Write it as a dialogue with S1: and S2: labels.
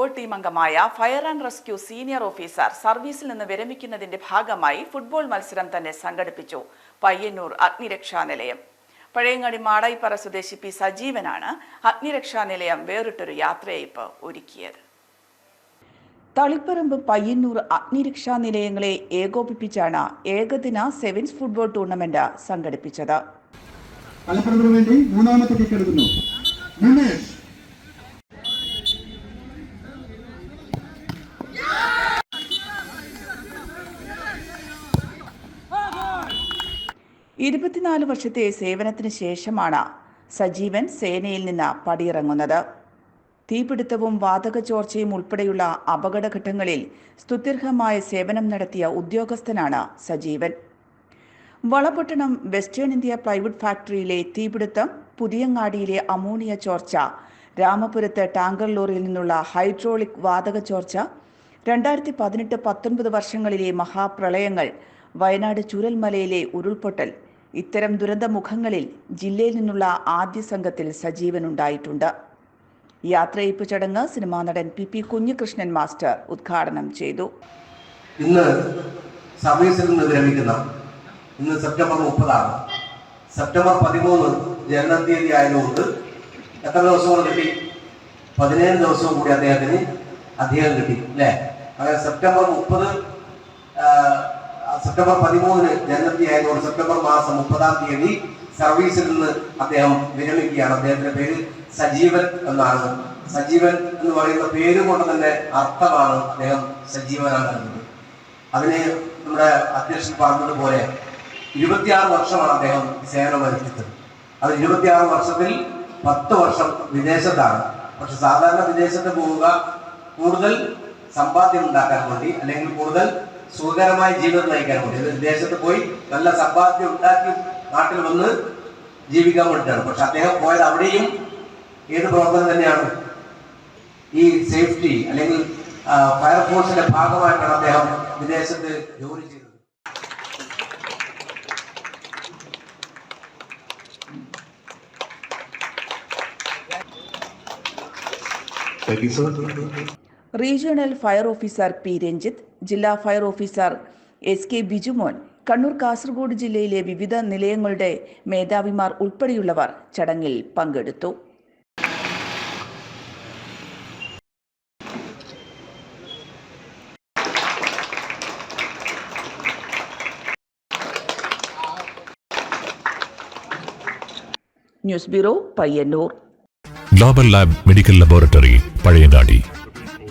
S1: Football team അംഗമായ fire and rescue senior officer സർവീസിൽ നിന്ന് വിരമിക്കുന്നതിന്റെ ഭാഗമായി ഫുട്ബോൾ മത്സരം തന്നെ സംഘടിപ്പിച്ചു പയ്യന്നൂർ അഗ്നിരക്ഷാ നിലയം പഴയങ്ങാടി മാടായിപ്പാറ സ്വദേശി പി സജീവനാണ് അഗ്നിരക്ഷാ നിലയം വേറിട്ടൊരു യാത്രയയപ്പ് ഒരുക്കിയത്. തളിപ്പറമ്പ് പയ്യന്നൂർ അഗ്നിരക്ഷാ നിലയങ്ങളെ ഏകോപിപ്പിച്ചാണ് ഏകദിന സെവൻസ് ഫുട്ബോൾ ടൂർണമെന്റ് സംഘടിപ്പിച്ചത്.
S2: മലപ്പുറത്തിന് വേണ്ടി മൂന്നാമത്തെ കിക്ക് എടുക്കുന്നു.
S1: ഇരുപത്തിനാല് വർഷത്തെ സേവനത്തിന് ശേഷമാണ് സജീവൻ സേനയിൽ നിന്ന് പടിയിറങ്ങുന്നത്. തീപിടുത്തവും വാതക ചോർച്ചയും ഉൾപ്പെടെയുള്ള അപകടഘട്ടങ്ങളിൽ സ്തുത്യർഹമായ സേവനം നടത്തിയ ഉദ്യോഗസ്ഥനാണ് Sajeevan. Valapattanam western India plywood ഫാക്ടറിയിലെ തീപിടുത്തം പുതിയങ്ങാടിയിലെ അമോണിയ ചോർച്ച രാമപുരത്ത് ടാങ്കർ ലോറിയിൽ നിന്നുള്ള ഹൈഡ്രോളിക് വാതക ചോർച്ച രണ്ടായിരത്തി പതിനെട്ട് പത്തൊൻപത് വർഷങ്ങളിലെ മഹാപ്രളയങ്ങൾ വയനാട് ചുരൽമലയിലെ ഉരുൾപൊട്ടൽ ഇത്തരം ദുരന്തമുഖങ്ങളിൽ ജില്ലയിൽ നിന്നുള്ള ആദ്യ സംഘത്തിൽ സജീവനുണ്ടായിട്ടുണ്ട്. യാത്രയയപ്പ് ചടങ്ങ് സിനിമാ നടൻ പി പി കുഞ്ഞികൃഷ്ണൻ മാസ്റ്റർ ഉദ്ഘാടനം ചെയ്തു.
S3: ഇന്ന് സർവീസിൽ നിന്ന് ഇന്ന് സെപ്റ്റംബർ മുപ്പതാണ്. സെപ്റ്റംബർ പതിമൂന്ന് ജനനത്തീയതി തീയതി ആയതുകൊണ്ട് എത്ര ദിവസങ്ങൾ കിട്ടി? പതിനേഴ് ദിവസവും കൂടി അദ്ദേഹത്തിന് അധികം കിട്ടി അല്ലേ? അങ്ങനെ സെപ്റ്റംബർ മുപ്പത് സെപ്റ്റംബർ പതിമൂന്നിന് ജനനത്തി ആയതുകൊണ്ട് സെപ്റ്റംബർ മാസം മുപ്പതാം തീയതി സർവീസിൽ നിന്ന് അദ്ദേഹം വിരമിക്കുകയാണ്. അദ്ദേഹത്തിന്റെ പേര് സജീവൻ എന്നാണ്. സജീവൻ എന്ന് പറയുന്ന പേര് കൊണ്ട് തന്നെ അർത്ഥമാണ് അദ്ദേഹം സജീവനാണ് നൽകുന്നത് അതിന് നമ്മുടെ അധ്യക്ഷൻ പറഞ്ഞതുപോലെ ഇരുപത്തിയാറ് വർഷമാണ് അദ്ദേഹം സേവനം വരുത്തിയത് അത് ഇരുപത്തിയാറ് വർഷത്തിൽ പത്ത് വർഷം വിദേശത്താണ്. പക്ഷെ സാധാരണ വിദേശത്ത് പോവുക കൂടുതൽ സമ്പാദ്യം ഉണ്ടാക്കാൻ വേണ്ടി അല്ലെങ്കിൽ കൂടുതൽ സുഖകരമായ ജീവിതം നയിക്കാൻ വേണ്ടി വിദേശത്ത് പോയി നല്ല സമ്പാദ്യം ഉണ്ടാക്കി നാട്ടിൽ വന്ന് ജീവിക്കാൻ വേണ്ടിയിട്ടാണ്. പക്ഷെ അദ്ദേഹം പോയത് അവിടെയും ഏത് പ്രവർത്തനം തന്നെയാണ്? ഈ സേഫ്റ്റി അല്ലെങ്കിൽ ഫയർഫോഴ്സിന്റെ ഭാഗമായിട്ടാണ് അദ്ദേഹം വിദേശത്ത് ജോലി ചെയ്തത്.
S4: Thank you, sir.
S1: Regional fire officer P Ranjith ജില്ലാ fire officer S K Bijumon Kannur Kasaragod ജില്ലയിലെ വിവിധ നിലയങ്ങളുടെ മേധാവിമാർ ഉൾപ്പെടെയുള്ളവർ ചടങ്ങിൽ പങ്കെടുത്തു. News bureau Payyanur.
S5: Global lab medical laboratory Pazhayangadi.